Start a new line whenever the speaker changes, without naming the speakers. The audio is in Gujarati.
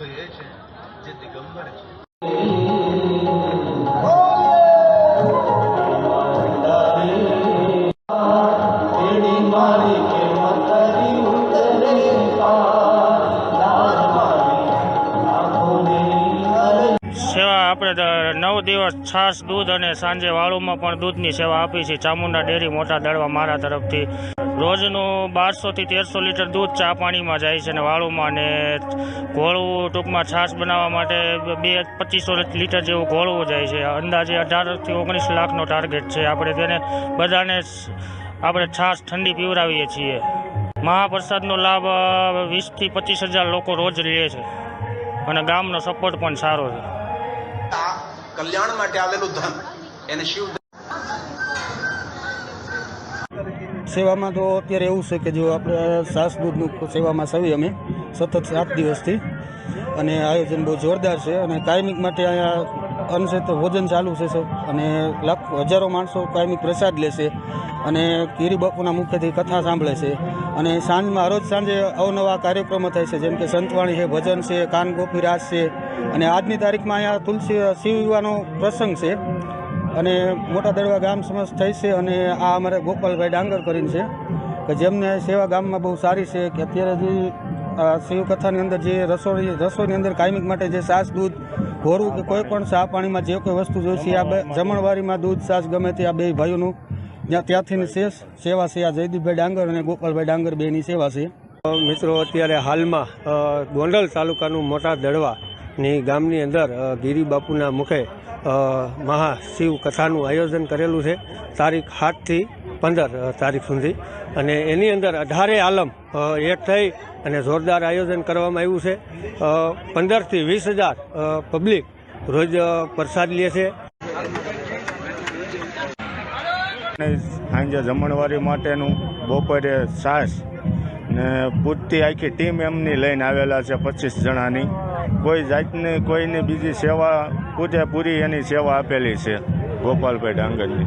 તો છે જે દિગંબર છે.
સેવા આપણે નવ દિવસ છાશ, દૂધ અને સાંજે વાળુમાં પણ દૂધની સેવા આપી છે. ચામુંડા ડેરી મોટા દળવા મારા તરફથી. રોજનું બારસોથી તેરસો લીટર દૂધ ચા પાણીમાં જાય છે અને વાળુમાં ને ઘોળવું ટૂંકમાં છાશ બનાવવા માટે બે પચીસો લીટર જેવું ઘોળવું જાય છે. અંદાજે અઢારથી ઓગણીસ લાખનો ટાર્ગેટ છે. આપણે તેને બધાને આપણે છાશ ઠંડી પીવડાવીએ છીએ. મહાપ્રસાદનો લાભ વીસથી પચીસ હજાર લોકો રોજ લે છે. અને ગામનો સપોર્ટ પણ સારો છે.
કલ્યાણ માટે આવેલું ધન, એને શિવ
સેવામાં તો અત્યારે એવું છે કે જો આપણે સાસ દૂધનું સેવામાં સવી અમે, સતત સાત દિવસથી. અને આયોજન બહુ જોરદાર છે અને કાયમિક માટે અહીંયા અનશેત ભોજન ચાલુ છે સર અને લાખ હજારો માણસો કાયમિક પ્રસાદ લેશે અને ગીરી બાપુના મુખ્યથી કથા સાંભળે છે. અને સાંજમાં રોજ સાંજે અવનવા કાર્યક્રમો થાય છે, જેમ કે સંતવાણી છે, ભજન છે, કાન ગોપી રાસ છે. અને આજની તારીખમાં અહીંયા તુલસી, શિવ પ્રસંગ છે. અને મોટા દડવા ગામ સમસ્ત થઈ છે અને આ અમારે ગોપાલભાઈ ડાંગર કરીને છે કે જેમને સેવા ગામમાં બહુ સારી છે કે અત્યારે જે, આ શિવકથાની અંદર જે રસોઈ, રસોઈની અંદર કાયમિક માટે જે સાસ દૂધ, ઘોરું કે કોઈ પણ ચા પાણીમાં જે કોઈ વસ્તુ જોઈશે આ બે જમણવારીમાં દૂધ સાસ ગમે તે આ બે ભાઈઓનું જ્યાં ત્યાંથી શેષ સેવા છે. આ જયદીપભાઈ ડાંગર અને ગોપાલભાઈ ડાંગર બેની સેવા છે.
મિત્રો, અત્યારે હાલમાં ગોંડલ તાલુકાનું મોટા દડવાની ગામની અંદર ગીરી બાપુના મુખે અ, મહા શિવ કથાનું આયોજન કરેલું છે તારીખ સાતથી પંદર તારીખ સુધી. અને એની અંદર અઢારે આલમ એક થઈ અને જોરદાર આયોજન કરવામાં આવ્યું છે. પંદરથી વીસ હજાર પબ્લિક રોજ પ્રસાદ લે છે.
સાંજે જમણવારી માટેનું બપોરે સાસ ને પૂરતી આખી ટીમ એમની લઈને આવેલા છે પચીસ જણાની. કોઈ જાતની કોઈની બીજી સેવા પૂરેપૂરી એની સેવા આપેલી છે ગોપાલભાઈ ડાંગરની.